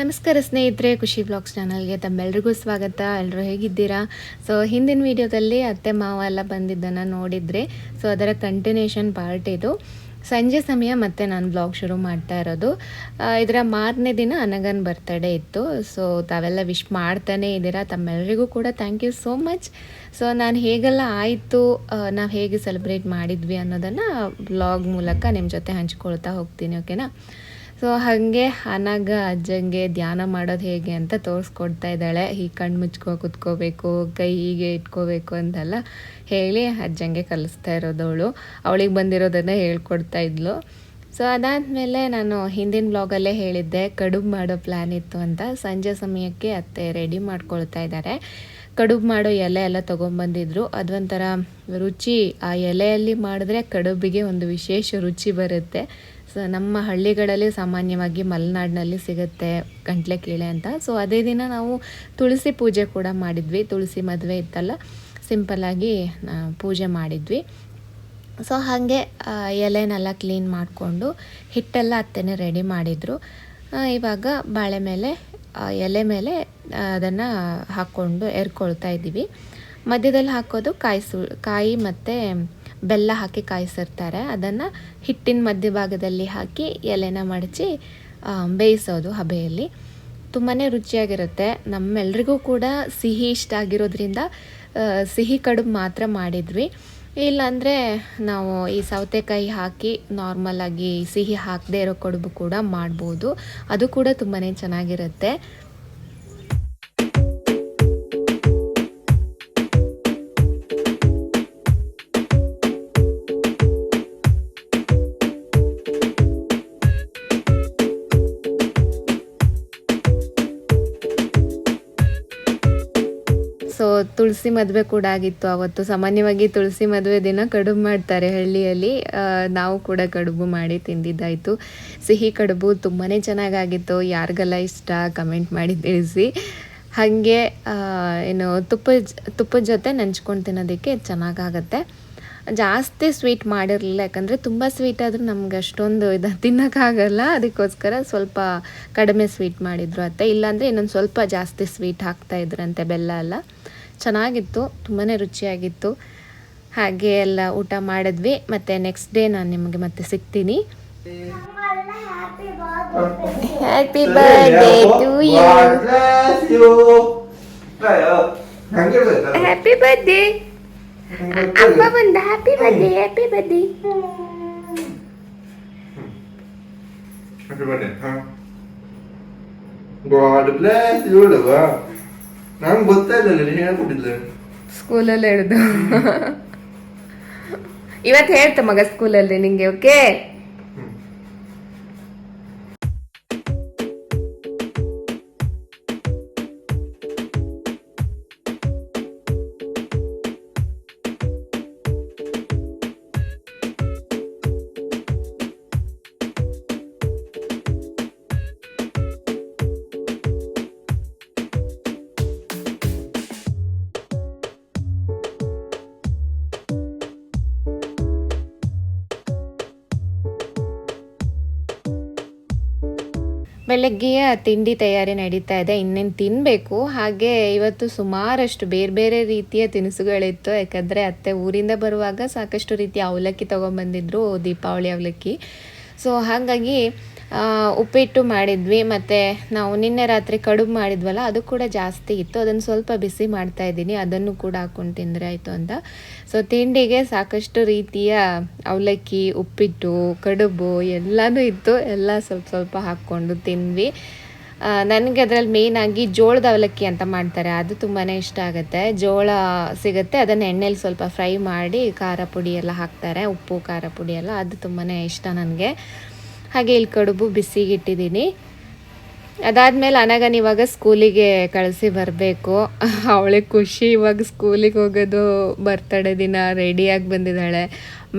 ನಮಸ್ಕಾರ ಸ್ನೇಹಿತರೆ, ಖುಷಿ ಬ್ಲಾಗ್ಸ್ ಚಾನಲ್ಗೆ ತಮ್ಮೆಲ್ರಿಗೂ ಸ್ವಾಗತ. ಎಲ್ಲರೂ ಹೇಗಿದ್ದೀರಾ? ಸೊ ಹಿಂದಿನ ವಿಡಿಯೋದಲ್ಲಿ ಅತ್ತೆ, ಮಾವ ಎಲ್ಲ ಬಂದಿದ್ದನ್ನು ನೋಡಿದರೆ ಸೊ ಅದರ ಕಂಟಿನ್ಯೂಷನ್ ಪಾರ್ಟ್ ಇದು. ಸಂಜೆ ಸಮಯ ಮತ್ತೆ ನಾನು ಬ್ಲಾಗ್ ಶುರು ಮಾಡ್ತಾ ಇರೋದು. ಇದರ ಮಾರನೇ ದಿನ ಅನಗನ್ ಬರ್ತಡೇ ಇತ್ತು. ಸೊ ತಾವೆಲ್ಲ ವಿಶ್ ಮಾಡ್ತಾನೆ ಇದ್ದೀರಾ? ತಮ್ಮೆಲ್ಲರಿಗೂ ಕೂಡ thank you so much so ನಾನು ಹೇಗೆಲ್ಲ ಆಯಿತು ನಾವು ಹೇಗೆ ಸೆಲೆಬ್ರೇಟ್ ಮಾಡಿದ್ವಿ ಅನ್ನೋದನ್ನು ಬ್ಲಾಗ್ ಮೂಲಕ ನಿಮ್ಮ ಜೊತೆ ಹಂಚ್ಕೊಳ್ತಾ ಹೋಗ್ತೀನಿ ಓಕೆನಾ ಸೊ ಹಾಗೆ ಅನಾಗ ಅಜ್ಜಂಗೆ ಧ್ಯಾನ ಮಾಡೋದು ಹೇಗೆ ಅಂತ ತೋರಿಸ್ಕೊಡ್ತಾ ಇದ್ದಾಳೆ. ಹೀಗೆ ಕಣ್ಣು ಮುಚ್ಕೋ, ಕುತ್ಕೋಬೇಕು, ಕೈ ಹೀಗೆ ಇಟ್ಕೋಬೇಕು ಅಂತೆಲ್ಲ ಹೇಳಿ ಅಜ್ಜಂಗೆ ಕಲಿಸ್ತಾ ಇರೋದವಳು. ಅವಳಿಗೆ ಬಂದಿರೋದನ್ನು ಹೇಳ್ಕೊಡ್ತಾ ಇದ್ಲು. ಸೊ ಅದಾದಮೇಲೆ ನಾನು ಹಿಂದಿನ ಬ್ಲಾಗಲ್ಲೇ ಹೇಳಿದ್ದೆ, ಕಡುಬು ಮಾಡೋ ಪ್ಲ್ಯಾನ್ ಇತ್ತು ಅಂತ. ಸಂಜೆ ಸಮಯಕ್ಕೆ ಅತ್ತೆ ರೆಡಿ ಮಾಡ್ಕೊಳ್ತಾ ಇದ್ದಾರೆ ಕಡುಬು ಮಾಡೋ ಎಲೆ ಎಲ್ಲ ತೊಗೊಂಬಂದಿದ್ರು. ಅದೊಂಥರ ರುಚಿ, ಆ ಎಲೆಯಲ್ಲಿ ಮಾಡಿದ್ರೆ ಕಡುಬಿಗೆ ಒಂದು ವಿಶೇಷ ರುಚಿ ಬರುತ್ತೆ. ಸೊ, ನಮ್ಮ ಹಳ್ಳಿಗಳಲ್ಲಿ ಸಾಮಾನ್ಯವಾಗಿ ಮಲೆನಾಡಿನಲ್ಲಿ ಸಿಗುತ್ತೆ ಗಂಟ್ಲೆ ಕೀಳೆ ಅಂತ. ಸೊ ಅದೇ ದಿನ ನಾವು ತುಳಸಿ ಪೂಜೆ ಕೂಡ ಮಾಡಿದ್ವಿ. ತುಳಸಿ ಮದುವೆ ಇತ್ತಲ್ಲ ಸಿಂಪಲ್ಲಾಗಿ ಪೂಜೆ ಮಾಡಿದ್ವಿ. ಸೊ ಹಾಗೆ ಎಲೆನೆಲ್ಲ ಕ್ಲೀನ್ ಮಾಡಿಕೊಂಡು ಹಿಟ್ಟೆಲ್ಲ ಅತ್ತೆನೇ ರೆಡಿ ಮಾಡಿದರು. ಇವಾಗ ಬಾಳೆ ಮೇಲೆ ಎಲೆ ಮೇಲೆ ಅದನ್ನು ಹಾಕ್ಕೊಂಡು ಎರ್ಕೊಳ್ತಾ ಇದ್ದೀವಿ ಮಧ್ಯದಲ್ಲಿ ಹಾಕೋದು ಕಾಯಿ ಸು ಕಾಯಿ ಮತ್ತು ಬೆಲ್ಲ ಹಾಕಿ ಕಾಯಿಸಿರ್ತಾರೆ. ಅದನ್ನು ಹಿಟ್ಟಿನ ಮಧ್ಯಭಾಗದಲ್ಲಿ ಹಾಕಿ ಎಲೆನ ಮಡಚಿ ಬೇಯಿಸೋದು ಹಬೆಯಲ್ಲಿ. ತುಂಬಾ ರುಚಿಯಾಗಿರುತ್ತೆ. ನಮ್ಮೆಲ್ರಿಗೂ ಕೂಡ ಸಿಹಿ ಇಷ್ಟ ಆಗಿರೋದ್ರಿಂದ ಸಿಹಿ ಕಡುಬು ಮಾತ್ರ ಮಾಡಿದ್ವಿ. ಇಲ್ಲಾಂದರೆ ನಾವು ಈ ಸೌತೆಕಾಯಿ ಹಾಕಿ ನಾರ್ಮಲಾಗಿ ಸಿಹಿ ಹಾಕದೇ ಇರೋ ಕಡುಬು ಕೂಡ ಮಾಡ್ಬೋದು. ಅದು ಕೂಡ ತುಂಬಾ ಚೆನ್ನಾಗಿರುತ್ತೆ. ತುಳಸಿ ಮದುವೆ ಕೂಡ ಆಗಿತ್ತು ಅವತ್ತು. ಸಾಮಾನ್ಯವಾಗಿ ತುಳಸಿ ಮದುವೆ ದಿನ ಕಡುಬು ಮಾಡ್ತಾರೆ ಹಳ್ಳಿಯಲ್ಲಿ. ನಾವು ಕೂಡ ಕಡುಬು ಮಾಡಿ ತಿಂದಿದ್ದಾಯಿತು. ಸಿಹಿ ಕಡುಬು ತುಂಬಾ ಚೆನ್ನಾಗಾಗಿತ್ತು. ಯಾರಿಗೆಲ್ಲ ಇಷ್ಟ ಕಮೆಂಟ್ ಮಾಡಿ ತಿಳಿಸಿ. ಹಾಗೆ ಏನು ತುಪ್ಪ ತುಪ್ಪದ ಜೊತೆ ನೆಂಚ್ಕೊಂಡು ತಿನ್ನೋದಕ್ಕೆ ಚೆನ್ನಾಗಾಗತ್ತೆ. ಜಾಸ್ತಿ ಸ್ವೀಟ್ ಮಾಡಿರಲಿಲ್ಲ. ಯಾಕಂದರೆ ತುಂಬ ಸ್ವೀಟ್ ಆದರೂ ನಮ್ಗೆ ಅಷ್ಟೊಂದು ಇದು ತಿನ್ನೋಕ್ಕಾಗಲ್ಲ. ಅದಕ್ಕೋಸ್ಕರ ಸ್ವಲ್ಪ ಕಡಿಮೆ ಸ್ವೀಟ್ ಮಾಡಿದ್ರು ಅತ್ತೆ. ಇಲ್ಲಾಂದರೆ ಇನ್ನೊಂದು ಸ್ವಲ್ಪ ಜಾಸ್ತಿ ಸ್ವೀಟ್ ಹಾಕ್ತಾಯಿದ್ರಂತೆ ಬೆಲ್ಲ ಎಲ್ಲ. ಚೆನ್ನಾಗಿತ್ತು ತುಂಬಾ ರುಚಿಯಾಗಿತ್ತು. ಹಾಗೆ ಎಲ್ಲ ಊಟ ಮಾಡಿದ್ವಿ. ಮತ್ತು ನೆಕ್ಸ್ಟ್ ಡೇ ನಾನು ನಿಮಗೆ ಮತ್ತೆ ಸಿಗ್ತೀನಿ. Happy birthday to you happy birthday ಅಮ್ಮ ಬಂದ happy birthday happy birthday Happy birthday, ha? Bless you love ನಂಗೆ ಗೊತ್ತಾಯ್ತಲ್ಲ ನೀನು ಹೇಳ್ಕೊಟ್ಟಿದ್ಲೆ ಸ್ಕೂಲಲ್ಲಿ ಹೇಳ್ದು. ಇವತ್ತು ಹೇಳ್ತ ಮಗ ಸ್ಕೂಲಲ್ಲಿ ನಿಂಗೆ ಓಕೆ ಬೆಳಗ್ಗೆಯ ತಿಂಡಿ ತಯಾರಿ ನಡೀತಾ ಇದೆ, ಇನ್ನೇನು ತಿನ್ನಬೇಕು ಹಾಗೆ ಇವತ್ತು ಸುಮಾರಷ್ಟು ಬೇರೆ ಬೇರೆ ರೀತಿಯ ತಿನಿಸುಗಳಿತ್ತು. ಯಾಕಂದರೆ ಅತ್ತೆ ಊರಿಂದ ಬರುವಾಗ ಸಾಕಷ್ಟು ರೀತಿಯ ಅವಲಕ್ಕಿ ತೊಗೊಂಬಂದಿದ್ರು, ದೀಪಾವಳಿ ಅವಲಕ್ಕಿ. ಸೊ ಹಾಗಾಗಿ ಉಪ್ಪಿಟ್ಟು ಮಾಡಿದ್ವಿ, ಮತ್ತು ನಾವು ನಿನ್ನೆ ರಾತ್ರಿ ಕಡುಬು ಮಾಡಿದ್ವಲ್ಲ, ಅದು ಕೂಡ ಜಾಸ್ತಿ ಇತ್ತು. ಅದನ್ನು ಸ್ವಲ್ಪ ಬಿಸಿ ಮಾಡ್ತಾ ಇದ್ದೀನಿ, ಅದನ್ನು ಕೂಡ ಹಾಕ್ಕೊಂಡು ತಿಂದರೆ ಆಯಿತು ಅಂತ. ಸೊ ತಿಂಡಿಗೆ ಸಾಕಷ್ಟು ರೀತಿಯ ಅವಲಕ್ಕಿ, ಉಪ್ಪಿಟ್ಟು, ಕಡುಬು ಎಲ್ಲನೂ ಇತ್ತು. ಎಲ್ಲ ಸ್ವಲ್ಪ ಸ್ವಲ್ಪ ಹಾಕ್ಕೊಂಡು ತಿಂದ್ವಿ. ನನಗೆ ಅದರಲ್ಲಿ ಮೇಯ್ನಾಗಿ ಜೋಳದ ಅವಲಕ್ಕಿ ಅಂತ ಮಾಡ್ತಾರೆ. ಅದು ತುಂಬಾ ಇಷ್ಟ ಆಗುತ್ತೆ. ಜೋಳ ಸಿಗುತ್ತೆ. ಅದನ್ನು ಎಣ್ಣೆಲಿ ಸ್ವಲ್ಪ ಫ್ರೈ ಮಾಡಿ ಖಾರ ಪುಡಿ ಎಲ್ಲ ಹಾಕ್ತಾರೆ. ಉಪ್ಪು, ಖಾರ ಪುಡಿ ಎಲ್ಲ. ಅದು ತುಂಬಾ ಇಷ್ಟ ನನಗೆ. ಹಾಗೆ ಇಲ್ಲಿ ಕಡುಬು ಬಿಸಿಗೆ ಇಟ್ಟಿದ್ದೀನಿ. ಅದಾದಮೇಲೆ ಅನಗನ್ ಇವಾಗ ಸ್ಕೂಲಿಗೆ ಕಳಿಸಿ ಬರಬೇಕು. ಅವಳಿಗೆ ಖುಷಿ ಇವಾಗ ಸ್ಕೂಲಿಗೆ ಹೋಗೋದು ಬರ್ತಡೇ ದಿನ ರೆಡಿಯಾಗಿ ಬಂದಿದ್ದಾಳೆ.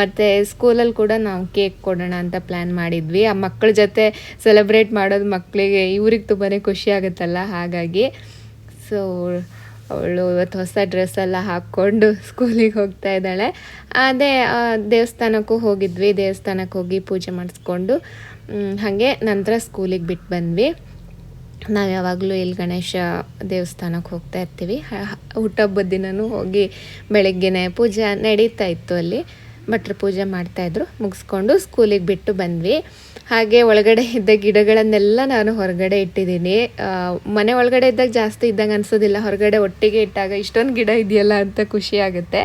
ಮತ್ತು ಸ್ಕೂಲಲ್ಲಿ ಕೂಡ ನಾವು ಕೇಕ್ ಕೊಡೋಣ ಅಂತ ಪ್ಲ್ಯಾನ್ ಮಾಡಿದ್ವಿ. ಆ ಮಕ್ಕಳ ಜೊತೆ ಸೆಲೆಬ್ರೇಟ್ ಮಾಡೋದು ಮಕ್ಕಳಿಗೆ, ಇವ್ರಿಗೆ ತುಂಬಾ ಖುಷಿ ಆಗುತ್ತಲ್ಲ ಹಾಗಾಗಿ. ಸೊ ಅವಳು ಇವತ್ತು ಹೊಸ ಡ್ರೆಸ್ ಎಲ್ಲ ಹಾಕ್ಕೊಂಡು ಸ್ಕೂಲಿಗೆ ಹೋಗ್ತಾ ಇದ್ದಾಳೆ. ಅದೇ ದೇವಸ್ಥಾನಕ್ಕೂ ಹೋಗಿದ್ವಿ. ದೇವಸ್ಥಾನಕ್ಕೆ ಹೋಗಿ ಪೂಜೆ ಮಾಡಿಸ್ಕೊಂಡು ಹಾಗೆ ನಂತರ ಸ್ಕೂಲಿಗೆ ಬಿಟ್ಟು ಬಂದ್ವಿ. ನಾವು ಯಾವಾಗಲೂ ಇಲ್ಲಿ ಗಣೇಶ ದೇವಸ್ಥಾನಕ್ಕೆ ಹೋಗ್ತಾ ಇರ್ತೀವಿ. ಹುಟ್ಟಹಬ್ಬದ ದಿನನೂ ಹೋಗಿ ಬೆಳಗ್ಗೆನೇ ಪೂಜೆ ನಡೀತಾ ಇತ್ತು ಅಲ್ಲಿ. ಭಟ್ರು ಪೂಜೆ ಮಾಡ್ತಾಯಿದ್ರು ಮುಗಿಸ್ಕೊಂಡು ಸ್ಕೂಲಿಗೆ ಬಿಟ್ಟು ಬಂದ್ವಿ. ಹಾಗೆ ಒಳಗಡೆ ಇದ್ದ ಗಿಡಗಳನ್ನೆಲ್ಲ ನಾನು ಹೊರಗಡೆ ಇಟ್ಟಿದ್ದೀನಿ. ಮನೆ ಒಳಗಡೆ ಇದ್ದಾಗ ಜಾಸ್ತಿ ಇದ್ದಂಗೆ ಅನಿಸೋದಿಲ್ಲ. ಹೊರಗಡೆ ಒಟ್ಟಿಗೆ ಇಟ್ಟಾಗ ಇಷ್ಟೊಂದು ಗಿಡ ಇದೆಯಲ್ಲ ಅಂತ ಖುಷಿ ಆಗುತ್ತೆ.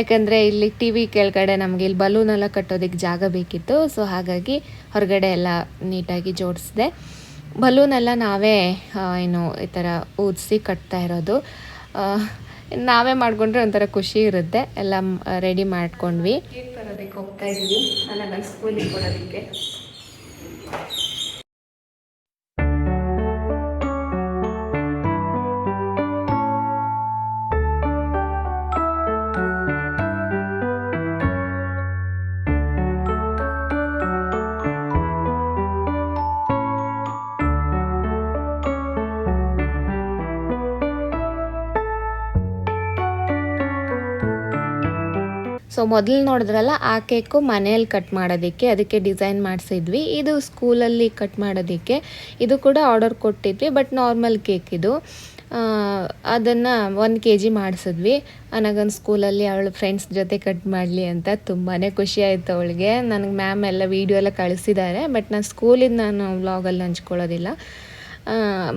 ಯಾಕಂದರೆ ಇಲ್ಲಿ ಟಿ ವಿ ಕೆಳಗಡೆ ನಮಗೆ ಇಲ್ಲಿ ಬಲೂನ್ ಎಲ್ಲ ಕಟ್ಟೋದಕ್ಕೆ ಜಾಗ ಬೇಕಿತ್ತು. ಸೊ ಹಾಗಾಗಿ ಹೊರಗಡೆ ಎಲ್ಲ ನೀಟಾಗಿ ಜೋಡಿಸಿದೆ. ಬಲೂನೆಲ್ಲ ನಾವೇ ಏನು, ಈ ಥರ ಊದಿಸಿ ಕಟ್ತಾ ಇರೋದು. ನಾವೇ ಮಾಡ್ಕೊಂಡ್ರೆ ಒಂಥರ ಖುಷಿ ಇರುತ್ತೆ. ಎಲ್ಲ ರೆಡಿ ಮಾಡ್ಕೊಂಡ್ವಿ. ಹೋಗ್ತಾ ನನ್ನ ಸ್ಕೂಲಿಗೆ ಕೊಡೋದಕ್ಕೆ ಸೊ ಮೊದಲು ನೋಡಿದ್ರಲ್ಲ, ಆ ಕೇಕು ಮನೆಯಲ್ಲಿ ಕಟ್ ಮಾಡೋದಕ್ಕೆ, ಅದಕ್ಕೆ ಡಿಸೈನ್ ಮಾಡಿಸಿದ್ವಿ. ಇದು ಸ್ಕೂಲಲ್ಲಿ ಕಟ್ ಮಾಡೋದಕ್ಕೆ. ಇದು ಕೂಡ ಆರ್ಡರ್ ಕೊಟ್ಟಿದ್ವಿ ಬಟ್ ನಾರ್ಮಲ್ ಕೇಕ್ ಇದು. ಅದನ್ನು ಒಂದು ಕೆ ಜಿ ಮಾಡಿಸಿದ್ವಿ. ನನಗೊಂದು ಸ್ಕೂಲಲ್ಲಿ ಅವಳು ಫ್ರೆಂಡ್ಸ್ ಜೊತೆ ಕಟ್ ಮಾಡಲಿ ಅಂತ ತುಂಬಾ ಖುಷಿ ಆಯಿತು ಅವಳಿಗೆ. ನನಗೆ ಮ್ಯಾಮ್ ಎಲ್ಲ ವೀಡಿಯೋ ಎಲ್ಲ ಕಳಿಸಿದ್ದಾರೆ ಬಟ್ ನಾನು ಸ್ಕೂಲಿಂದ ನಾನು ವ್ಲಾಗಲ್ಲಿ ಹಂಚ್ಕೊಳ್ಳೋದಿಲ್ಲ.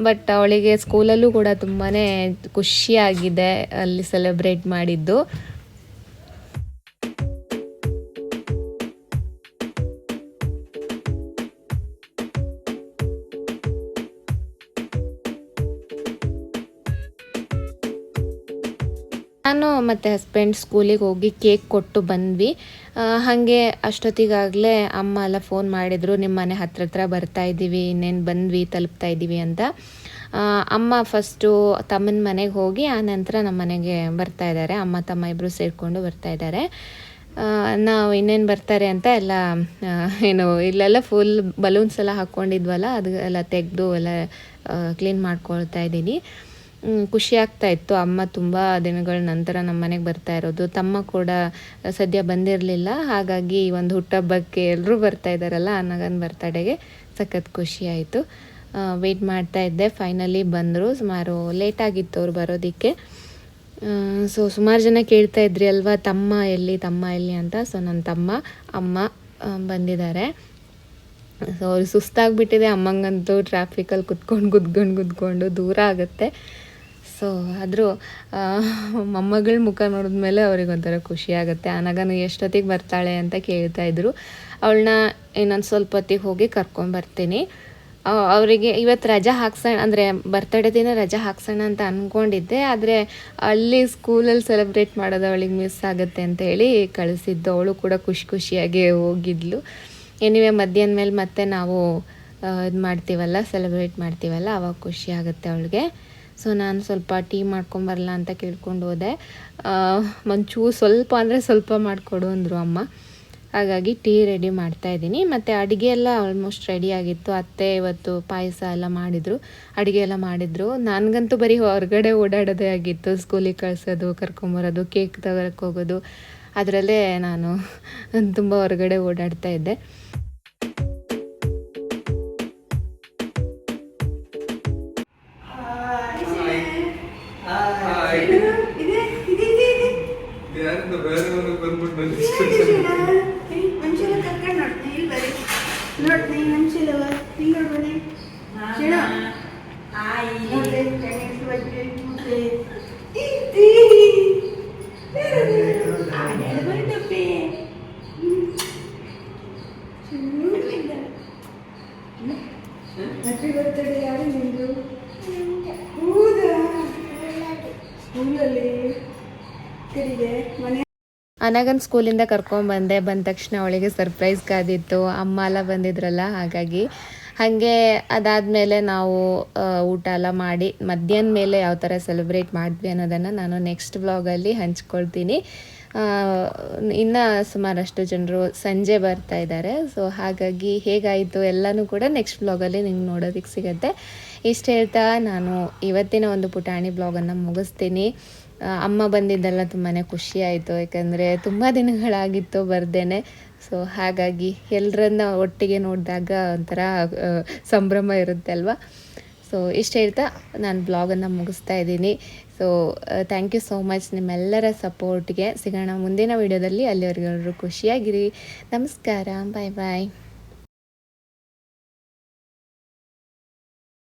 ಬಟ್ ಅವಳಿಗೆ ಸ್ಕೂಲಲ್ಲೂ ಕೂಡ ತುಂಬಾ ಖುಷಿಯಾಗಿದೆ ಅಲ್ಲಿ ಸೆಲೆಬ್ರೇಟ್ ಮಾಡಿದ್ದು. ನಾನು ಮತ್ತು ಹಸ್ಬೆಂಡ್ ಸ್ಕೂಲಿಗೆ ಹೋಗಿ ಕೇಕ್ ಕೊಟ್ಟು ಬಂದ್ವಿ. ಹಾಗೆ ಅಷ್ಟೊತ್ತಿಗಾಗಲೇ ಅಮ್ಮ ಎಲ್ಲ ಫೋನ್ ಮಾಡಿದರು ನಿಮ್ಮ ಮನೆ ಹತ್ರ ಹತ್ರ ಬರ್ತಾ ಇದ್ದೀವಿ, ಇನ್ನೇನು ಬಂದ್ವಿ, ತಲುಪ್ತಾ ಇದ್ದೀವಿ ಅಂತ. ಅಮ್ಮ ಫಸ್ಟು ತಮ್ಮನ ಮನೆಗೆ ಹೋಗಿ, ಆ ನಂತರ ನಮ್ಮ ಮನೆಗೆ ಬರ್ತಾ ಇದ್ದಾರೆ ಅಮ್ಮ, ತಮ್ಮ ಇಬ್ಬರು ಸೇರಿಕೊಂಡು ಬರ್ತಾ ಇದ್ದಾರೆ ನಾವು ಇನ್ನೇನು ಬರ್ತಾರೆ ಅಂತ ಎಲ್ಲ ಏನು, ಇಲ್ಲೆಲ್ಲ ಫುಲ್ ಬಲೂನ್ಸ್ ಎಲ್ಲ ಹಾಕ್ಕೊಂಡಿದ್ವಲ್ಲ ಅದು ಎಲ್ಲ ತೆಗೆದು ಎಲ್ಲ ಕ್ಲೀನ್ ಮಾಡ್ಕೊಳ್ತಾ ಇದ್ದೀನಿ. ಖುಷಿ ಆಗ್ತಾ ಇತ್ತು. ಅಮ್ಮ ತುಂಬ ದಿನಗಳ ನಂತರ ನಮ್ಮ ಮನೆಗೆ ಬರ್ತಾ ಇರೋದು. ತಮ್ಮ ಕೂಡ ಸದ್ಯ ಬಂದಿರಲಿಲ್ಲ. ಹಾಗಾಗಿ ಈ ಒಂದು ಹುಟ್ಟಹಬ್ಬಕ್ಕೆ ಎಲ್ಲರೂ ಬರ್ತಾ ಇದ್ದಾರಲ್ಲ ಅನ್ನಗನ್ ಬರ್ತಡೆಗೆ ಸಖತ್ ಖುಷಿ ಆಯಿತು. ವೆಯ್ಟ್ ಮಾಡ್ತಾ ಇದ್ದೆ. ಫೈನಲಿ ಬಂದರು. ಸುಮಾರು ಲೇಟ್ ಆಗಿತ್ತು ಅವ್ರು ಬರೋದಕ್ಕೆ. ಸೊ ಸುಮಾರು ಜನ ಕೇಳ್ತಾ ಇದ್ರಿ ಅಲ್ವಾ, ತಮ್ಮ ಎಲ್ಲಿ ತಮ್ಮ ಎಲ್ಲಿ ಅಂತ. ಸೊ ನನ್ನ ತಮ್ಮ, ಅಮ್ಮ ಬಂದಿದ್ದಾರೆ. ಸೊ ಅವ್ರಿಗೆ ಸುಸ್ತಾಗ್ಬಿಟ್ಟಿದೆ. ಅಮ್ಮಂಗಂತೂ ಟ್ರಾಫಿಕಲ್ಲಿ ಕುತ್ಕೊಂಡು ಕುತ್ಕೊಂಡು ಕುತ್ಕೊಂಡು ದೂರ ಆಗುತ್ತೆ. ಸೊ ಆದರೂ ಮೊಮ್ಮಗಳ ಮುಖ ನೋಡಿದ್ಮೇಲೆ ಅವ್ರಿಗೆ ಒಂಥರ ಖುಷಿ ಆಗುತ್ತೆ. ಅನಗನು ಎಷ್ಟೊತ್ತಿಗೆ ಬರ್ತಾಳೆ ಅಂತ ಕೇಳ್ತಾ ಇದ್ರು. ಅವಳನ್ನ ಇನ್ನೊಂದು ಸ್ವಲ್ಪ ಹೊತ್ತಿಗೆ ಹೋಗಿ ಕರ್ಕೊಂಬರ್ತೀನಿ ಅವ್- ಅವರಿಗೆ ಇವತ್ತು ರಜಾ ಹಾಕ್ಸೋಣ, ಅಂದರೆ ಬರ್ತಡೇ ದಿನ ರಜಾ ಹಾಕ್ಸೋಣ ಅಂತ ಅಂದ್ಕೊಂಡಿದ್ದೆ ಆದರೆ, ಅಲ್ಲಿ ಸ್ಕೂಲಲ್ಲಿ ಸೆಲೆಬ್ರೇಟ್ ಮಾಡೋದು ಅವಳಿಗೆ ಮಿಸ್ ಆಗುತ್ತೆ ಅಂತ ಹೇಳಿ ಕಳಿಸಿದ್ದು. ಅವಳು ಕೂಡ ಖುಷಿ ಖುಷಿಯಾಗಿ ಹೋಗಿದ್ಲು. ಎನಿವೆ ಮಧ್ಯಾಹ್ನ ಮೇಲೆ ಮತ್ತೆ ನಾವು ಇದು ಮಾಡ್ತೀವಲ್ಲ, ಸೆಲೆಬ್ರೇಟ್ ಮಾಡ್ತೀವಲ್ಲ, ಅವಾಗ ಖುಷಿ ಆಗುತ್ತೆ ಅವಳಿಗೆ. ಸೊ ನಾನು ಸ್ವಲ್ಪ ಟೀ ಮಾಡ್ಕೊಂಬರಲ್ಲ ಅಂತ ಕೇಳ್ಕೊಂಡು ಹೋದೆ. ಮಂಚು ಸ್ವಲ್ಪ ಅಂದರೆ ಸ್ವಲ್ಪ ಮಾಡಿಕೊಡು ಅಂದರು ಅಮ್ಮ. ಹಾಗಾಗಿ ಟೀ ರೆಡಿ ಮಾಡ್ತಾ ಇದ್ದೀನಿ. ಮತ್ತು ಅಡುಗೆ ಎಲ್ಲ ಆಲ್ಮೋಸ್ಟ್ ರೆಡಿ ಆಗಿತ್ತು. ಅತ್ತೆ ಇವತ್ತು ಪಾಯಸ ಎಲ್ಲ ಮಾಡಿದರು. ಅಡುಗೆ ಎಲ್ಲ ಮಾಡಿದರು. ನನಗಂತೂ ಬರೀ ಹೊರಗಡೆ ಓಡಾಡೋದೇ ಆಗಿತ್ತು. ಸ್ಕೂಲಿಗೆ ಕಳಿಸೋದು ಕರ್ಕೊಂಬರೋದು ಕೇಕ್ ತಗೋಕ್ಕೆ ಹೋಗೋದು. ಅದರಲ್ಲೇ ನಾನು ತುಂಬ ಹೊರಗಡೆ ಓಡಾಡ್ತಾ ಇದ್ದೆ. ಸ್ಕೂಲಲ್ಲಿ ಕಡೆಗೆ ಮನೆ ಅನಗನ್ ಸ್ಕೂಲಿಂದ ಕರ್ಕೊಂಬಂದೆ ಬಂದ. ತಕ್ಷಣ ಅವಳಿಗೆ ಸರ್ಪ್ರೈಸ್ ಕಾದಿತ್ತು. ಅಮ್ಮ ಎಲ್ಲ ಬಂದಿದ್ರಲ್ಲ, ಹಾಗಾಗಿ. ಹಾಗೆ ಅದಾದಮೇಲೆ ನಾವು ಊಟ ಎಲ್ಲ ಮಾಡಿ, ಮಧ್ಯಾಹ್ನ ಮೇಲೆ ಯಾವ ಥರ ಸೆಲೆಬ್ರೇಟ್ ಮಾಡಿದ್ವಿ ಅನ್ನೋದನ್ನು ನಾನು ನೆಕ್ಸ್ಟ್ ವ್ಲಾಗಲ್ಲಿ ಹಂಚ್ಕೊಳ್ತೀನಿ. ಇನ್ನು ಸುಮಾರಷ್ಟು ಜನರು ಸಂಜೆ ಬರ್ತಾ ಇದ್ದಾರೆ. ಸೊ ಹಾಗಾಗಿ ಹೇಗಾಯಿತು ಎಲ್ಲನೂ ಕೂಡ ನೆಕ್ಸ್ಟ್ ವ್ಲಾಗಲ್ಲಿ ನಿಮ್ಗೆ ನೋಡೋದಕ್ಕೆ ಸಿಗುತ್ತೆ. ಇಷ್ಟು ಹೇಳ್ತಾ ನಾನು ಇವತ್ತಿನ ಒಂದು ಪುಟಾಣಿ ಬ್ಲಾಗನ್ನು ಮುಗಿಸ್ತೀನಿ. ಅಮ್ಮ ಬಂದಿದ್ದೆಲ್ಲ ತುಂಬಾ ಖುಷಿಯಾಯಿತು ಯಾಕಂದರೆ ತುಂಬ ದಿನಗಳಾಗಿತ್ತು ಬರ್ದೇನೆ. ಸೊ ಹಾಗಾಗಿ ಎಲ್ಲರನ್ನ ಒಟ್ಟಿಗೆ ನೋಡಿದಾಗ ಒಂಥರ ಸಂಭ್ರಮ ಇರುತ್ತೆ ಅಲ್ವಾ? ಸೊ ಇಷ್ಟು ಹೇಳ್ತಾ ನಾನು ಬ್ಲಾಗನ್ನು ಮುಗಿಸ್ತಾ ಇದ್ದೀನಿ. So thank you so much ನಿಮ್ಮೆಲ್ಲರ ಸಪೋರ್ಟ್ಗೆ ಸಿಗೋಣ ಮುಂದಿನ ವೀಡಿಯೋದಲ್ಲಿ. ಅಲ್ಲಿವರೆಗೂ ಖುಷಿಯಾಗಿರಿ. ನಮಸ್ಕಾರ. ಬಾಯ್ ಬಾಯ್